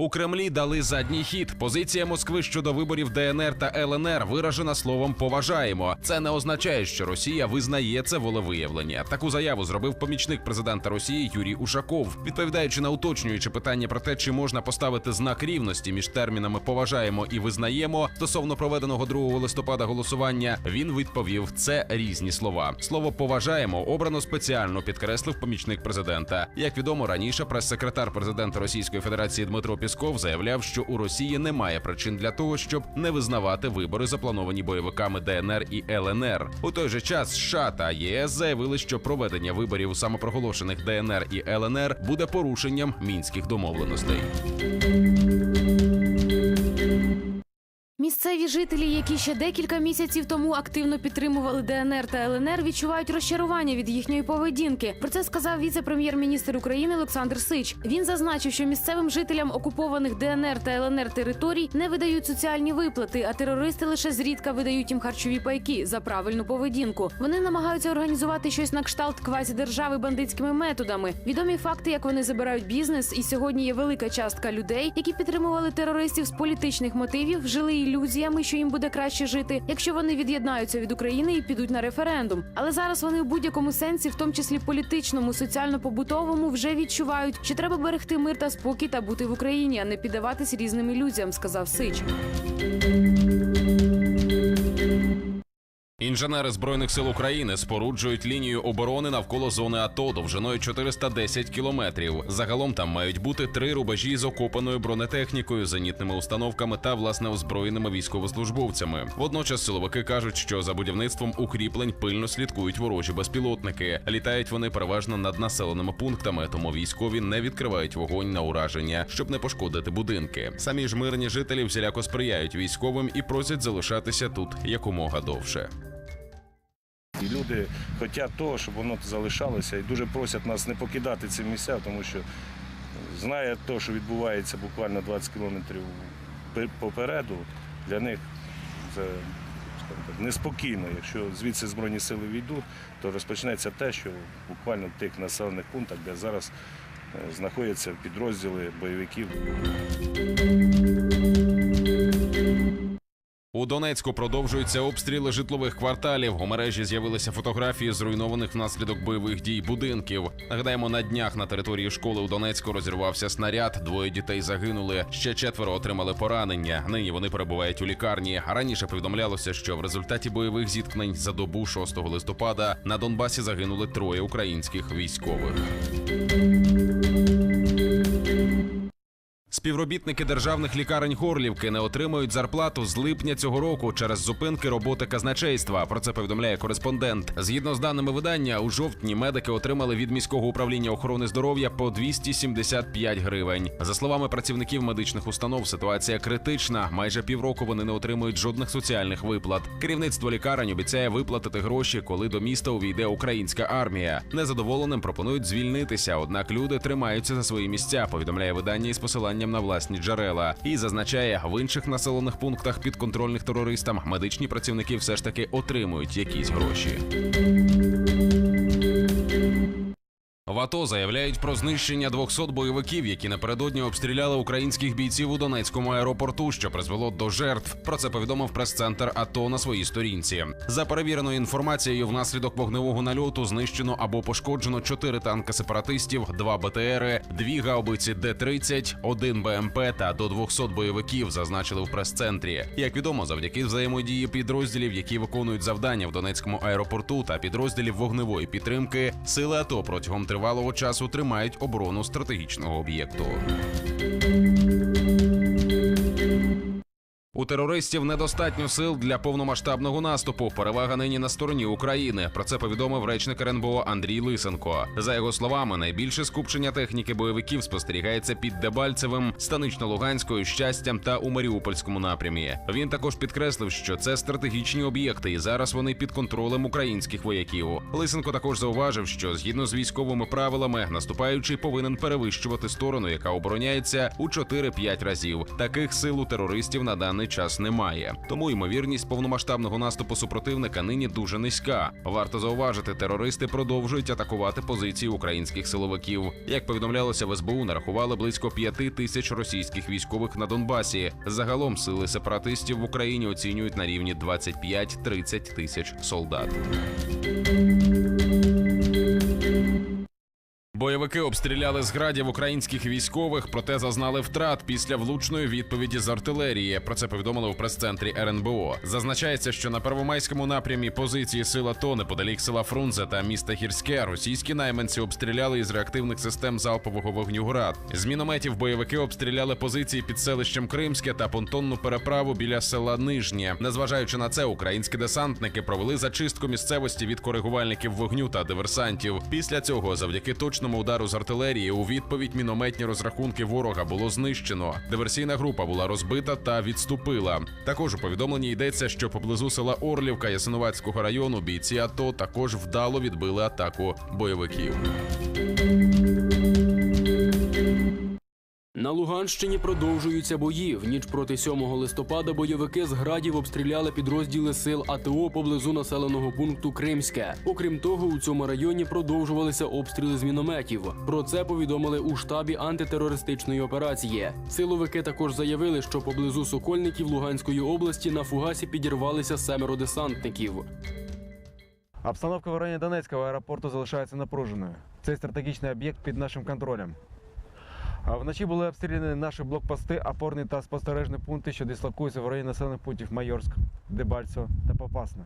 У Кремлі дали задній хід. Позиція Москви щодо виборів ДНР та ЛНР виражена словом поважаємо. Це не означає, що Росія визнає це волевиявлення. Таку заяву зробив помічник президента Росії Юрій Ушаков, відповідаючи на уточнюючи питання про те, чи можна поставити знак рівності між термінами поважаємо і визнаємо стосовно проведеного 2 листопада голосування. Він відповів: це різні слова. Слово поважаємо обрано спеціально, підкреслив помічник президента. Як відомо, раніше прес-секретар президента Російської Федерації Дмитро Пісков заявляв, що у Росії немає причин для того, щоб не визнавати вибори, заплановані бойовиками ДНР і ЛНР. У той же час США та ЄС заявили, що проведення виборів самопроголошених ДНР і ЛНР буде порушенням мінських домовленостей. Місцеві жителі, які ще декілька місяців тому активно підтримували ДНР та ЛНР, відчувають розчарування від їхньої поведінки. Про це сказав віце-прем'єр-міністр України Олександр Сич. Він зазначив, що місцевим жителям окупованих ДНР та ЛНР територій не видають соціальні виплати, а терористи лише зрідка видають їм харчові пайки за правильну поведінку. Вони намагаються організувати щось на кшталт квазідержави бандитськими методами. Відомі факти, як вони забирають бізнес, і сьогодні є велика частка людей, які підтримували терористів з політичних мотивів, жили ілюзіями, що їм буде краще жити, якщо вони від'єднаються від України і підуть на референдум. Але зараз вони в будь-якому сенсі, в тому числі політичному, соціально-побутовому, вже відчувають, що треба берегти мир та спокій та бути в Україні, а не піддаватись різним ілюзіям, сказав Сич. Інженери збройних сил України споруджують лінію оборони навколо зони АТО довжиною 410 кілометрів. Загалом там мають бути три рубежі з окопаною бронетехнікою, зенітними установками та власне озброєними військовослужбовцями. Водночас силовики кажуть, що за будівництвом укріплень пильно слідкують ворожі безпілотники. Літають вони переважно над населеними пунктами, тому військові не відкривають вогонь на ураження, щоб не пошкодити будинки. Самі ж мирні жителі всіляко сприяють військовим і просять залишатися тут якомога довше. І люди хочуть того, щоб воно залишалося, і дуже просять нас не покидати ці місця, тому що знає те, що відбувається буквально 20 кілометрів попереду, для них це так, неспокійно. Якщо звідси Збройні сили війдуть, то розпочнеться те, що буквально в тих населених пунктах, де зараз е, знаходяться підрозділи бойовиків. У Донецьку продовжуються обстріли житлових кварталів. У мережі з'явилися фотографії зруйнованих внаслідок бойових дій будинків. Нагадаємо, на днях на території школи у Донецьку розірвався снаряд. Двоє дітей загинули. Ще четверо отримали поранення. Нині вони перебувають у лікарні. Раніше повідомлялося, що в результаті бойових зіткнень за добу 6 листопада на Донбасі загинули троє українських військових. Співробітники державних лікарень Горлівки не отримують зарплату з липня цього року через зупинки роботи казначейства. Про це повідомляє кореспондент. Згідно з даними видання, у жовтні медики отримали від міського управління охорони здоров'я по 275 гривень. За словами працівників медичних установ, ситуація критична. Майже півроку вони не отримують жодних соціальних виплат. Керівництво лікарень обіцяє виплатити гроші, коли до міста увійде українська армія. Незадоволеним пропонують звільнитися, однак люди тримаються за свої місця. Повідомляє видання із посиланням на власні джерела і зазначає, в інших населених пунктах підконтрольних терористам медичні працівники все ж таки отримують якісь гроші. В АТО заявляють про знищення 200 бойовиків, які напередодні обстріляли українських бійців у Донецькому аеропорту, що призвело до жертв. Про це повідомив прес-центр АТО на своїй сторінці. За перевіреною інформацією, внаслідок вогневого нальоту знищено або пошкоджено 4 танки сепаратистів, 2 БТРи, 2 гаубиці Д-30, 1 БМП та до 200 бойовиків. Зазначили в прес-центрі. Як відомо, завдяки взаємодії підрозділів, які виконують завдання в Донецькому аеропорту та підрозділів вогневої підтримки, сили АТО протягом тривалого часу тримають оборону стратегічного об'єкту. У терористів недостатньо сил для повномасштабного наступу. Перевага нині на стороні України. Про це повідомив речник РНБО Андрій Лисенко. За його словами, найбільше скупчення техніки бойовиків спостерігається під Дебальцевим, Станично-Луганською, щастям та у Маріупольському напрямі. Він також підкреслив, що це стратегічні об'єкти, і зараз вони під контролем українських вояків. Лисенко також зауважив, що згідно з військовими правилами, наступаючий повинен перевищувати сторону, яка обороняється у 4-5 разів. Таких сил у терористів на даний даний час немає. Тому ймовірність повномасштабного наступу супротивника нині дуже низька. Варто зауважити, терористи продовжують атакувати позиції українських силовиків. Як повідомлялося в СБУ, нарахували близько п'яти тисяч російських військових на Донбасі. Загалом сили сепаратистів в Україні оцінюють на рівні 25-30 тисяч солдат. Бойовики обстріляли з градів українських військових, проте зазнали втрат після влучної відповіді з артилерії. Про це повідомили в прес-центрі РНБО. Зазначається, що на первомайському напрямі позиції сил АТО неподалік села Фрунзе та міста Гірське російські найманці обстріляли із реактивних систем залпового вогню град. З мінометів бойовики обстріляли позиції під селищем Кримське та понтонну переправу біля села Нижнє. Незважаючи на це, українські десантники провели зачистку місцевості від коригувальників вогню та диверсантів. Після цього, завдяки точному удару з артилерії, у відповідь мінометні розрахунки ворога було знищено. Диверсійна група була розбита та відступила. Також у повідомленні йдеться, що поблизу села Орлівка Ясиновацького району бійці АТО також вдало відбили атаку бойовиків. На Луганщині продовжуються бої. В ніч проти 7 листопада бойовики з градів обстріляли підрозділи сил АТО поблизу населеного пункту Кримське. Окрім того, у цьому районі продовжувалися обстріли з мінометів. Про це повідомили у штабі антитерористичної операції. Силовики також заявили, що поблизу Сокольників Луганської області на фугасі підірвалися семеро десантників. Обстановка в районі Донецького аеропорту залишається напруженою. Цей стратегічний об'єкт під нашим контролем. Вночі були обстріляні наші блокпости, опорні та спостережні пункти, що дислокуються в районі населених пунктів Майорськ, Дебальцево та Попасна.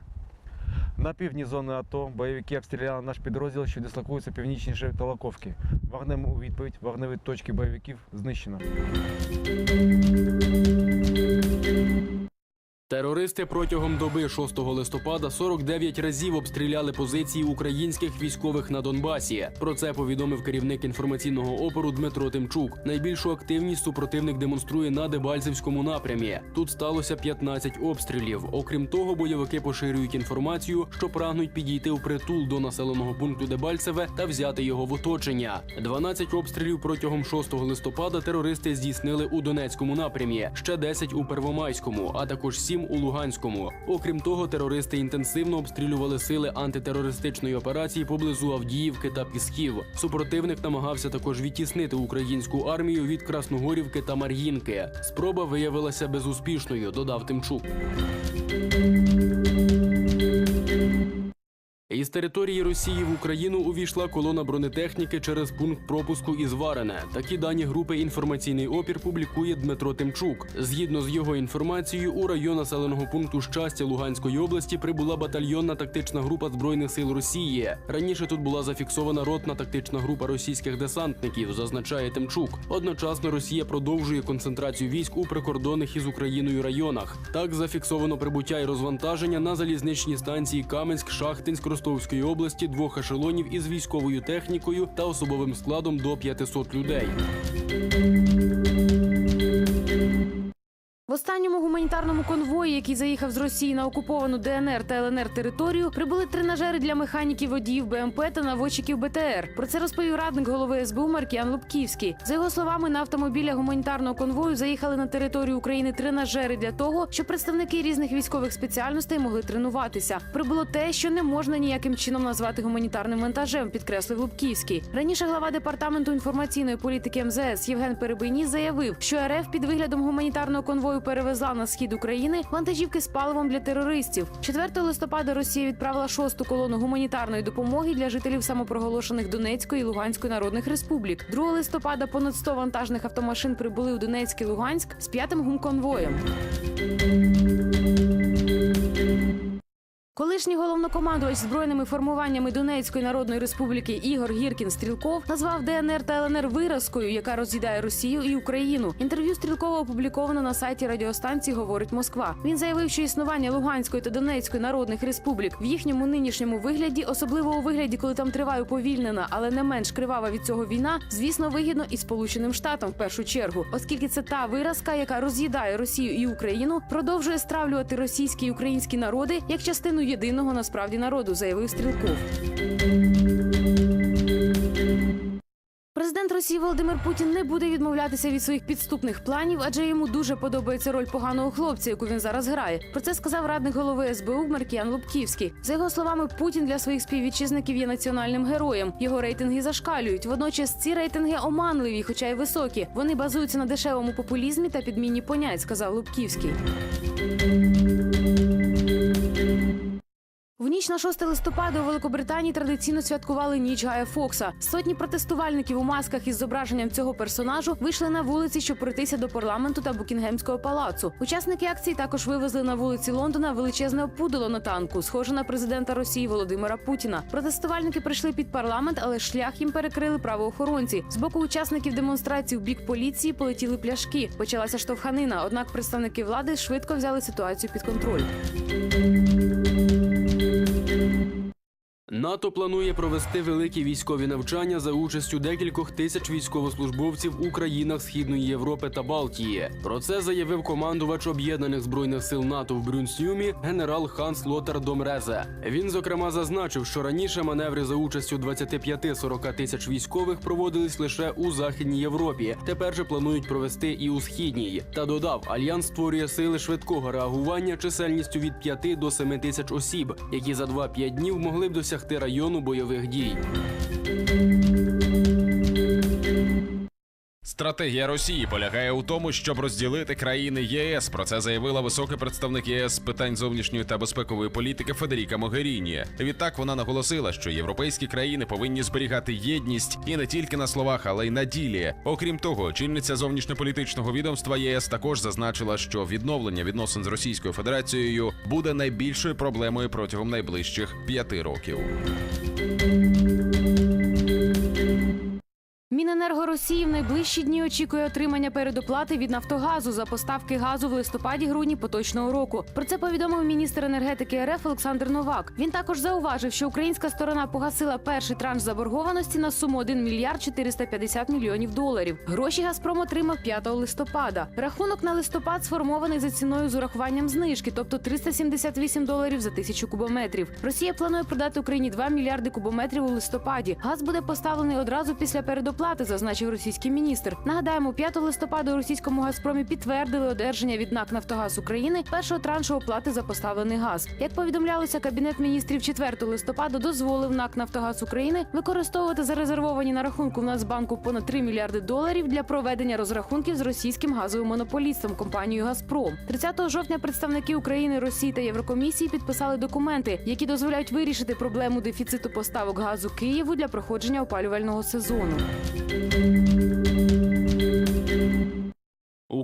На півдні зони АТО бойовики обстріляли наш підрозділ, що дислокується північніше Толоковки. Вогнем у відповідь вогневі точки бойовиків знищено. Терористи протягом доби 6 листопада 49 разів обстріляли позиції українських військових на Донбасі. Про це повідомив керівник інформаційного опору Дмитро Тимчук. Найбільшу активність супротивник демонструє на Дебальцевському напрямі. Тут сталося 15 обстрілів. Окрім того, бойовики поширюють інформацію, що прагнуть підійти в притул до населеного пункту Дебальцеве та взяти його в оточення. 12 обстрілів протягом 6 листопада терористи здійснили у Донецькому напрямі, ще 10 у Первомайському, а також 7 у Луганському. Окрім того, терористи інтенсивно обстрілювали сили антитерористичної операції поблизу Авдіївки та Пісків. Супротивник намагався також відтіснити українську армію від Красногорівки та Мар'їнки. Спроба виявилася безуспішною, додав Тимчук. Із території Росії в Україну увійшла колона бронетехніки через пункт пропуску із Варене. Такі дані групи інформаційний опір публікує Дмитро Тимчук. Згідно з його інформацією, у район населеного пункту щастя Луганської області прибула батальйонна тактична група збройних сил Росії. Раніше тут була зафіксована ротна тактична група російських десантників, зазначає Тимчук. Одночасно Росія продовжує концентрацію військ у прикордонних із Україною районах. Так зафіксовано прибуття і розвантаження на залізничній станції Каменськ, Шахтинськ, Ростовської області двох ешелонів із військовою технікою та особовим складом до 500 людей. Останньому гуманітарному конвої, який заїхав з Росії на окуповану ДНР та ЛНР територію, прибули тренажери для механіків водіїв БМП та наводчиків БТР. Про це розповів радник голови СБУ Маркіян Лубківський. За його словами, на автомобілях гуманітарного конвою заїхали на територію України тренажери для того, щоб представники різних військових спеціальностей могли тренуватися. Прибуло те, що не можна ніяким чином назвати гуманітарним вантажем, підкреслив Лубківський. Раніше глава департаменту інформаційної політики МЗС Євген Перебийніс заявив, що РФ під виглядом гуманітарного конвою перевезла на схід України вантажівки з паливом для терористів. 4 листопада Росія відправила шосту колону гуманітарної допомоги для жителів самопроголошених Донецької і Луганської народних республік. 2 листопада понад 100 вантажних автомашин прибули у Донецьк і Луганськ з п'ятим гумконвоєм. Колишній головнокомандувач збройними формуваннями Донецької народної республіки Ігор Гіркін Стрілков назвав ДНР та ЛНР виразкою, яка роз'їдає Росію і Україну. Інтерв'ю Стрілкова опубліковано на сайті радіостанції Говорить Москва. Він заявив, що існування Луганської та Донецької народних республік в їхньому нинішньому вигляді, особливо у вигляді, коли там триває уповільнена, але не менш кривава від цього війна, звісно, вигідно і Сполученим Штатам в першу чергу, оскільки це та виразка, яка роз'їдає Росію і Україну, продовжує стравлювати російські і українські народи як частину єдиного насправді народу, заявив Стрілков. Президент Росії Володимир Путін не буде відмовлятися від своїх підступних планів, адже йому дуже подобається роль поганого хлопця, яку він зараз грає. Про це сказав радник голови СБУ Маркіян Лубківський. За його словами, Путін для своїх співвітчизників є національним героєм. Його рейтинги зашкалюють. Водночас ці рейтинги оманливі, хоча й високі. Вони базуються на дешевому популізмі та підміні понять, сказав Лубківський. В ніч на 6 листопада у Великобританії традиційно святкували ніч Гая Фокса. Сотні протестувальників у масках із зображенням цього персонажу вийшли на вулиці, щоб пройтися до парламенту та Букінгемського палацу. Учасники акції також вивезли на вулиці Лондона величезне опудало на танку, схоже на президента Росії Володимира Путіна. Протестувальники прийшли під парламент, але шлях їм перекрили правоохоронці. З боку учасників демонстрації в бік поліції полетіли пляшки. Почалася штовханина. Однак представники влади швидко взяли ситуацію під контроль. НАТО планує провести великі військові навчання за участю декількох тисяч військовослужбовців у країнах Східної Європи та Балтії. Про це заявив командувач об'єднаних збройних сил НАТО в Брюнсюмі генерал Ханс Лотар Домрезе. Він зокрема зазначив, що раніше маневри за участю 25-40 тисяч військових проводились лише у західній Європі. Тепер же планують провести і у східній. Та додав, альянс створює сили швидкого реагування чисельністю від 5 до 7 тисяч осіб, які за 2-5 днів могли б досягти району бойових дій. Стратегія Росії полягає у тому, щоб розділити країни ЄС. Про це заявила високий представник ЄС з питань зовнішньої та безпекової політики Федеріка Могеріні. Відтак вона наголосила, що європейські країни повинні зберігати єдність і не тільки на словах, але й на ділі. Окрім того, очільниця зовнішньополітичного відомства ЄС також зазначила, що відновлення відносин з Російською Федерацією буде найбільшою проблемою протягом найближчих п'яти років. Міненерго Росії в найближчі дні очікує отримання передоплати від Нафтогазу за поставки газу в листопаді-грудні поточного року. Про це повідомив міністр енергетики РФ Олександр Новак. Він також зауважив, що українська сторона погасила перший транш заборгованості на суму 1 мільярд 450 мільйонів доларів. Гроші Газпром отримав 5 листопада. Рахунок на листопад сформований за ціною з урахуванням знижки, тобто 378 доларів за тисячу кубометрів. Росія планує продати Україні 2 мільярди кубометрів у листопаді. Газ буде поставлений одразу після передоплати, зазначив російський міністр. Нагадаємо, 5 листопада у російському газпромі підтвердили одержання від НАК «Нафтогаз України першого траншу оплати за поставлений газ. Як повідомлялося, кабінет міністрів 4 листопада дозволив НАК «Нафтогаз України використовувати зарезервовані на рахунку в Нацбанку понад 3 мільярди доларів для проведення розрахунків з російським газовим монополістом компанією Газпром. 30 жовтня представники України, Росії та Єврокомісії підписали документи, які дозволяють вирішити проблему дефіциту поставок газу Києву для проходження опалювального сезону.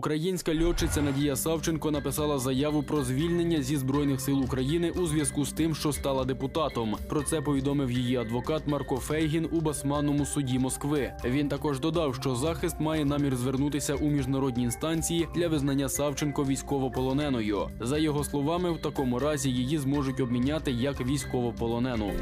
Українська льотчиця Надія Савченко написала заяву про звільнення зі збройних сил України у зв'язку з тим, що стала депутатом. Про це повідомив її адвокат Марко Фейгін у басманному суді Москви. Він також додав, що захист має намір звернутися у міжнародні інстанції для визнання Савченко військовополоненою. За його словами, в такому разі її зможуть обміняти як військовополонену.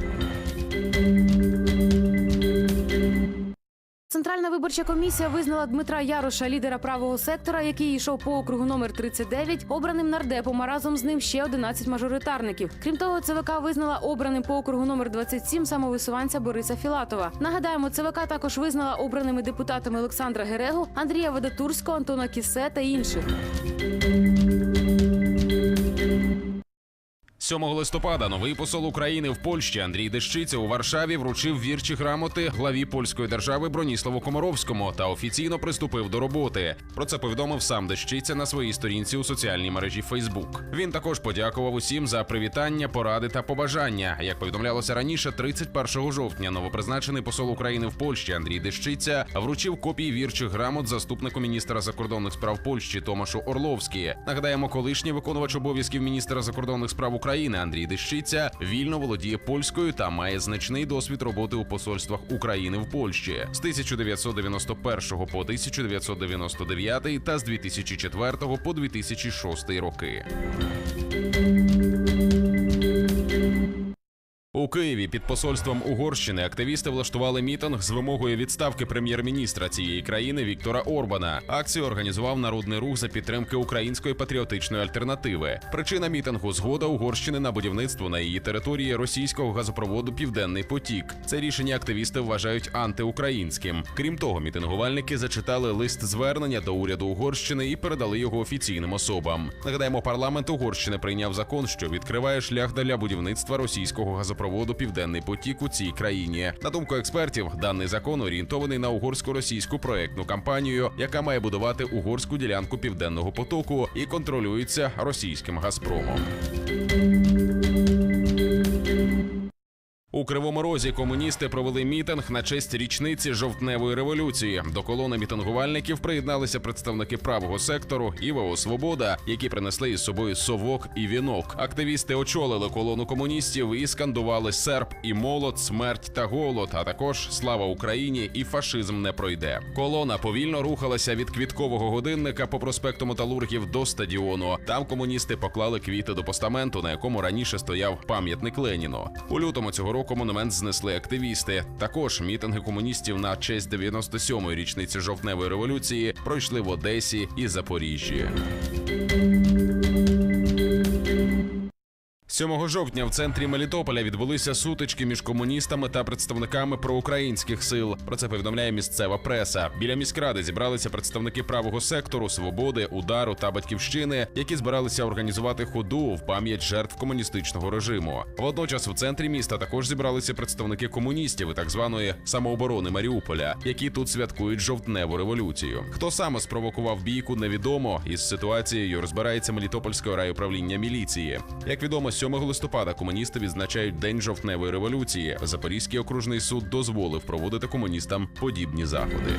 Центральна виборча комісія визнала Дмитра Яроша, лідера правого сектора, який йшов по округу номер 39, обраним нардепом, а разом з ним ще 11 мажоритарників. Крім того, ЦВК визнала обраним по округу номер 27 самовисуванця Бориса Філатова. Нагадаємо, ЦВК також визнала обраними депутатами Олександра Герегу, Андрія Ведатурського, Антона Кісе та інших. 7 листопада новий посол України в Польщі Андрій Дещиця у Варшаві вручив вірчі грамоти главі польської держави Броніславу Комаровському та офіційно приступив до роботи. Про це повідомив сам Дещиця на своїй сторінці у соціальній мережі Фейсбук. Він також подякував усім за привітання, поради та побажання. Як повідомлялося раніше, 31 жовтня новопризначений посол України в Польщі Андрій Дещиця вручив копії вірчих грамот заступнику міністра закордонних справ Польщі Томашу Орловські. Нагадаємо, колишній виконувач обов'язків міністра закордонних справ України Андрій Дещиця вільно володіє польською та має значний досвід роботи у посольствах України в Польщі з 1991 по 1999 та з 2004 по 2006 роки. У Києві під посольством Угорщини активісти влаштували мітинг з вимогою відставки прем'єр-міністра цієї країни Віктора Орбана. Акцію організував народний рух за підтримки української патріотичної альтернативи. Причина мітингу згода Угорщини на будівництво на її території російського газопроводу Південний потік. Це рішення активісти вважають антиукраїнським. Крім того, мітингувальники зачитали лист звернення до уряду Угорщини і передали його офіційним особам. Нагадаємо, парламент Угорщини прийняв закон, що відкриває шлях для будівництва російського газопроводу Південний потік у цій країні. На думку експертів, даний закон орієнтований на угорсько-російську проектну кампанію, яка має будувати угорську ділянку південного потоку і контролюється російським Газпромом. Кривому Розі комуністи провели мітинг на честь річниці жовтневої революції. До колони мітингувальників приєдналися представники правого сектору і ВО Свобода, які принесли із собою совок і вінок. Активісти очолили колону комуністів і скандували серп і молот, смерть та голод. А також слава Україні і фашизм не пройде. Колона повільно рухалася від квіткового годинника по проспекту Металургів до стадіону. Там комуністи поклали квіти до постаменту, на якому раніше стояв пам'ятник Леніну. У лютому цього року монумент знесли активісти. Також мітинги комуністів на честь 97-ї річниці жовтневої революції пройшли в Одесі і Запоріжжі. 7 жовтня в центрі Мелітополя відбулися сутички між комуністами та представниками проукраїнських сил. Про це повідомляє місцева преса. Біля міськради зібралися представники правого сектору, свободи, удару та батьківщини, які збиралися організувати ходу в пам'ять жертв комуністичного режиму. Водночас в центрі міста також зібралися представники комуністів і так званої самооборони Маріуполя, які тут святкують жовтневу революцію. Хто саме спровокував бійку, невідомо. Із ситуацією розбирається Мелітопольське райуправління міліції. Як відомо, 7 листопада комуністи відзначають День жовтневої революції. Запорізький окружний суд дозволив проводити комуністам подібні заходи.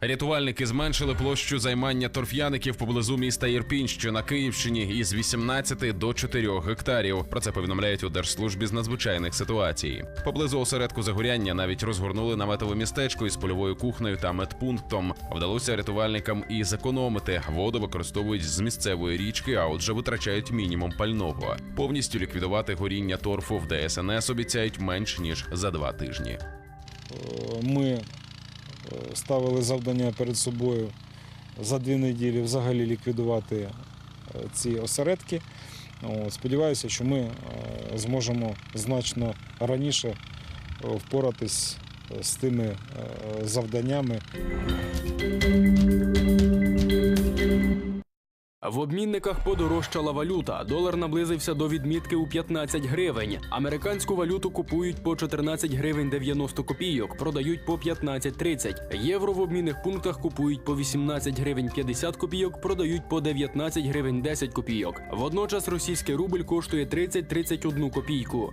Рятувальники зменшили площу займання торф'яників поблизу міста Єрпінь, що на Київщині, із 18 до 4 гектарів. Про це повідомляють у Держслужбі з надзвичайних ситуацій. Поблизу осередку загоряння навіть розгорнули наметове містечко із польовою кухнею та медпунктом. Вдалося рятувальникам і зекономити. Воду використовують з місцевої річки, а отже витрачають мінімум пального. Повністю ліквідувати горіння торфу в ДСНС обіцяють менш ніж за два тижні. Ми ставили завдання перед собою за дві неділі взагалі ліквідувати е, ці осередки. Сподіваюся, що ми е, зможемо значно раніше е, впоратись з тими завданнями. В обмінниках подорожчала валюта. Долар наблизився до відмітки у 15 гривень. Американську валюту купують по 14 гривень 90 копійок, продають по 15.30. Євро в обмінних пунктах купують по 18 гривень 50 копійок, продають по 19 гривень 10 копійок. Водночас російський рубль коштує 30-31 копійку.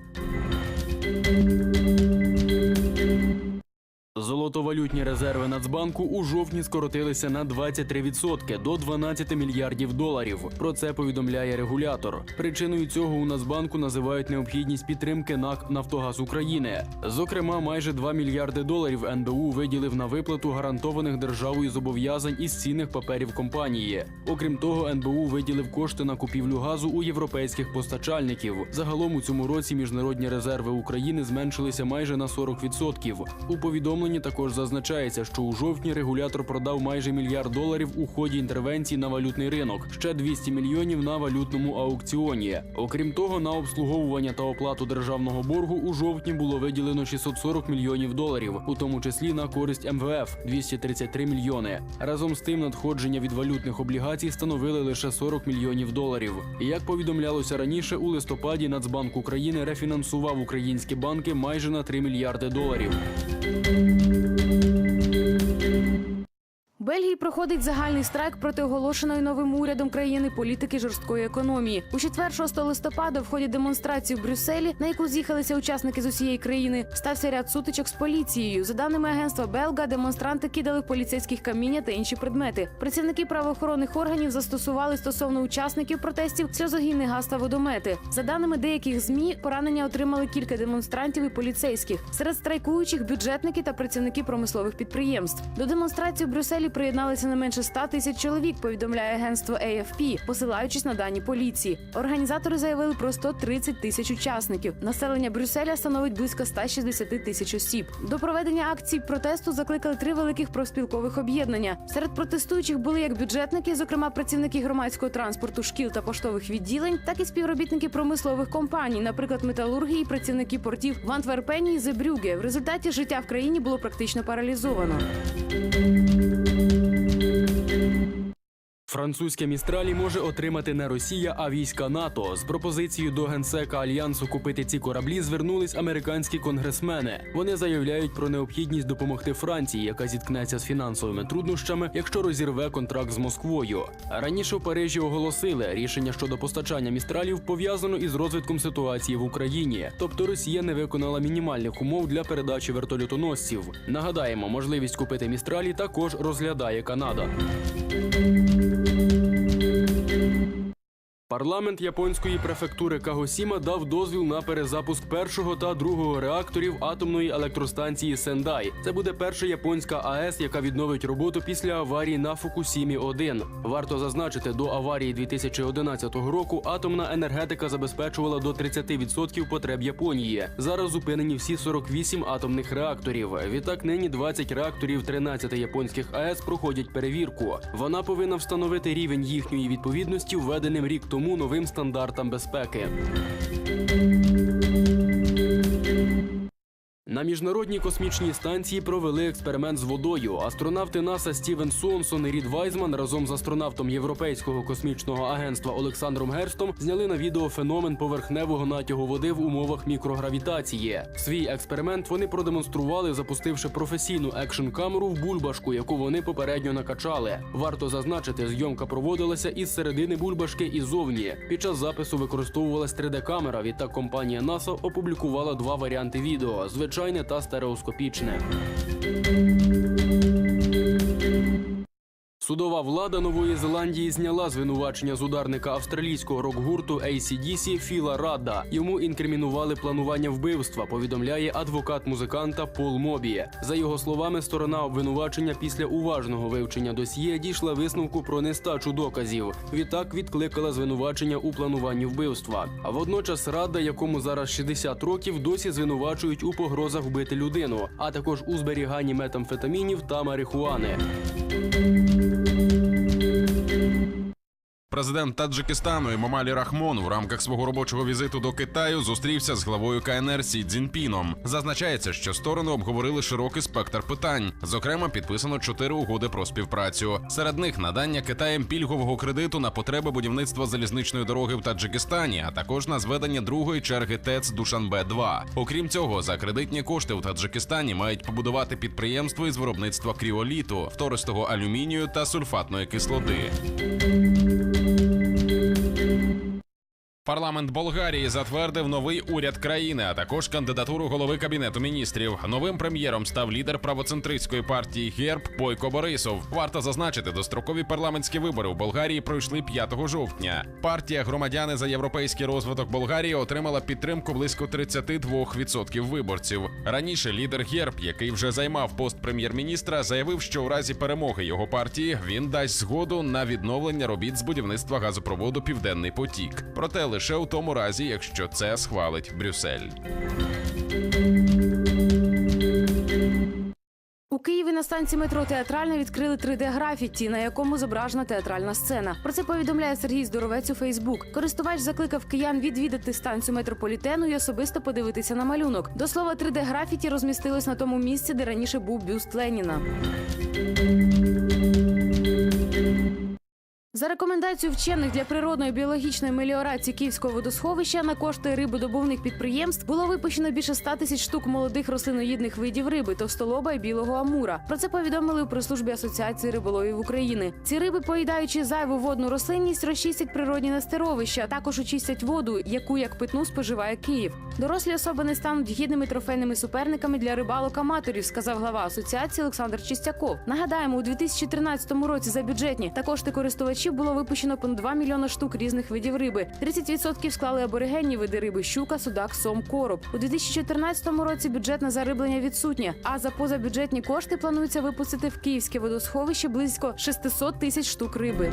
Золотовалютні резерви Нацбанку у жовтні скоротилися на 23% до 12 мільярдів доларів. Про це повідомляє регулятор. Причиною цього у Нацбанку називають необхідність підтримки НАК Нафтогаз України. Зокрема, майже 2 мільярди доларів НБУ виділив на виплату гарантованих державою зобов'язань із цінних паперів компанії. Окрім того, НБУ виділив кошти на купівлю газу у європейських постачальників. Загалом у цьому році міжнародні резерви України зменшилися майже на 40%. У повідомленні також зазначається, що у жовтні регулятор продав майже мільярд доларів у ході інтервенції на валютний ринок, ще 200 мільйонів на валютному аукціоні. Окрім того, на обслуговування та оплату державного боргу у жовтні було виділено 640 мільйонів доларів, у тому числі на користь МВФ 233 мільйони. Разом з тим, надходження від валютних облігацій становили лише 40 мільйонів доларів. Як повідомлялося раніше, у листопаді Нацбанк України рефінансував українські банки майже на 3 мільярди доларів. Бельгії проходить загальний страйк проти оголошеної новим урядом країни політики жорсткої економії. У четвер, 6 листопада, в ході демонстрації в Брюсселі, на яку з'їхалися учасники з усієї країни, стався ряд сутичок з поліцією. За даними агентства Белга, демонстранти кидали поліцейських каміння та інші предмети. Працівники правоохоронних органів застосували стосовно учасників протестів сльозогінний газ та водомети. За даними деяких змі, поранення отримали кілька демонстрантів і поліцейських. Серед страйкуючих бюджетники та працівники промислових підприємств. До демонстрації в Брюсселі приєдналися не менше 100 тисяч чоловік. Повідомляє агентство AFP, посилаючись на дані поліції. Організатори заявили про 130 тисяч учасників. Населення Брюсселя становить близько 160 тисяч осіб. До проведення акцій протесту закликали три великих профспілкових об'єднання. Серед протестуючих були як бюджетники, зокрема працівники громадського транспорту, шкіл та поштових відділень, так і співробітники промислових компаній, наприклад, металурги і працівники портів в Антверпені і Зебрюге. В результаті життя в країні було практично паралізовано. Thank you. Французьке містралі може отримати не Росія, а війська НАТО. З пропозицією до генсека альянсу купити ці кораблі звернулись американські конгресмени. Вони заявляють про необхідність допомогти Франції, яка зіткнеться з фінансовими труднощами, якщо розірве контракт з Москвою. Раніше в Парижі оголосили, рішення щодо постачання містралів пов'язано із розвитком ситуації в Україні. Тобто Росія не виконала мінімальних умов для передачі вертольотоносців. Нагадаємо, можливість купити містралі також розглядає Канада. Парламент японської префектури Кагосіма дав дозвіл на перезапуск першого та другого реакторів атомної електростанції Сендай. Це буде перша японська АЕС, яка відновить роботу після аварії на Фукусімі 1 Варто зазначити, до аварії 2011 року атомна енергетика забезпечувала до 30% потреб Японії. Зараз зупинені всі 48 атомних реакторів. Відтак нині 20 реакторів 13 японських АЕС проходять перевірку. Вона повинна встановити рівень їхньої відповідності введеним рік тому новим стандартам безпеки. На міжнародній космічній станції провели експеримент з водою. Астронавти НАСА Стівен Сонсон і Рід Вайзман разом з астронавтом Європейського космічного агентства Олександром Герстом зняли на відео феномен поверхневого натягу води в умовах мікрогравітації. Свій експеримент вони продемонстрували, запустивши професійну екшн камеру в бульбашку, яку вони попередньо накачали. Варто зазначити, зйомка проводилася із середини бульбашки і зовні. Під час запису використовувалась 3D-камера. Відтак компанія НАСА опублікувала два варіанти відео: звичайне та стереоскопічне. Судова влада Нової Зеландії зняла звинувачення з ударника австралійського рок-гурту ACDC Філа Радда. Йому інкримінували планування вбивства. Повідомляє адвокат музиканта Пол Мобі. За його словами, сторона обвинувачення після уважного вивчення досьє дійшла висновку про нестачу доказів. Відтак відкликала звинувачення у плануванні вбивства. А водночас Радда, якому зараз 60 років, досі звинувачують у погрозах вбити людину, а також у зберіганні метамфетамінів та марихуани. Президент Таджикистану Імомалі Рахмон в рамках свого робочого візиту до Китаю зустрівся з главою КНР Сі Цзіньпіном. Зазначається, що сторони обговорили широкий спектр питань. Зокрема, підписано чотири угоди про співпрацю. Серед них надання Китаєм пільгового кредиту на потреби будівництва залізничної дороги в Таджикистані, а також на зведення другої черги ТЕЦ Душанбе 2 Окрім цього, за кредитні кошти в Таджикистані мають побудувати підприємство із виробництва кріоліту, втористого алюмінію та сульфатної кислоти. Парламент Болгарії затвердив новий уряд країни, а також кандидатуру голови кабінету міністрів. Новим прем'єром став лідер правоцентристської партії Герб Бойко Борисов. Варто зазначити, дострокові парламентські вибори в Болгарії пройшли 5 жовтня. Партія Громадяни за європейський розвиток Болгарії отримала підтримку близько 32% виборців. Раніше лідер Герб, який вже займав пост прем'єр-міністра, заявив, що у разі перемоги його партії він дасть згоду на відновлення робіт з будівництва газопроводу Південний потік. Проте лише у тому разі, якщо це схвалить Брюссель. У Києві на станції метро Театральна відкрили 3D-графіті, на якому зображена театральна сцена. Про це повідомляє Сергій Здоровець у Фейсбук. Користувач закликав киян відвідати станцію метрополітену і особисто подивитися на малюнок. До слова, 3D-графіті розмістилось на тому місці, де раніше був бюст Леніна. За рекомендацією вчених для природної біологічної меліорації Київського водосховища на кошти рибодобувних підприємств було випущено більше 100 тисяч штук молодих рослиноїдних видів риби, товстолоба і білого амура. Про це повідомили у прес-службі Асоціації риболовів України. Ці риби, поїдаючи зайву водну рослинність, розчистять природні нестеровища, а також очистять воду, яку як питну споживає Київ. Дорослі особи не стануть гідними трофейними суперниками для рибалок-аматорів, сказав глава асоціації Олександр Чистяков. Нагадаємо, у 2013 році за бюджетні та кошти користувачів водохрещі було випущено понад 2 мільйона штук різних видів риби. 30% склали аборигенні види риби щука, судак, сом, короб. У 2014 році бюджетне зариблення відсутнє. А за позабюджетні кошти планується випустити в київське водосховище близько 600 тисяч штук риби.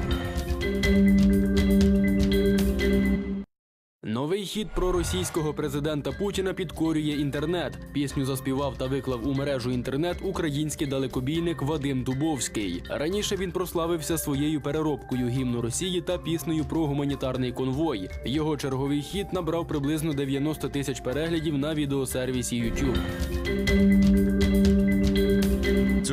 Новий хіт проросійського президента Путіна підкорює інтернет. Пісню заспівав та виклав у мережу інтернет український далекобійник Вадим Дубовський. Раніше він прославився своєю переробкою гімну Росії та піснею про гуманітарний конвой. Його черговий хіт набрав приблизно 90 тисяч переглядів на відеосервісі YouTube.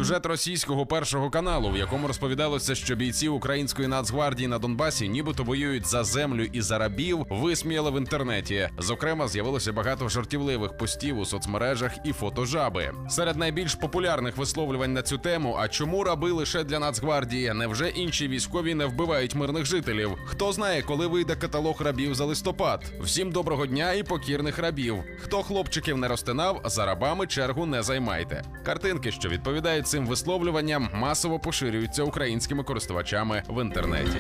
Сюжет російського першого каналу, в якому розповідалося, що бійці української нацгвардії на Донбасі нібито воюють за землю і за рабів, висміяли в інтернеті. Зокрема, з'явилося багато жартівливих постів у соцмережах і фотожаби. Серед найбільш популярних висловлювань на цю тему: а чому раби лише для нацгвардії? Невже інші військові не вбивають мирних жителів? Хто знає, коли вийде каталог рабів за листопад? Всім доброго дня і покірних рабів. Хто хлопчиків не розтинав, за рабами чергу не займайте. Картинки, що відповідають цим висловлюванням, масово поширюються українськими користувачами в інтернеті.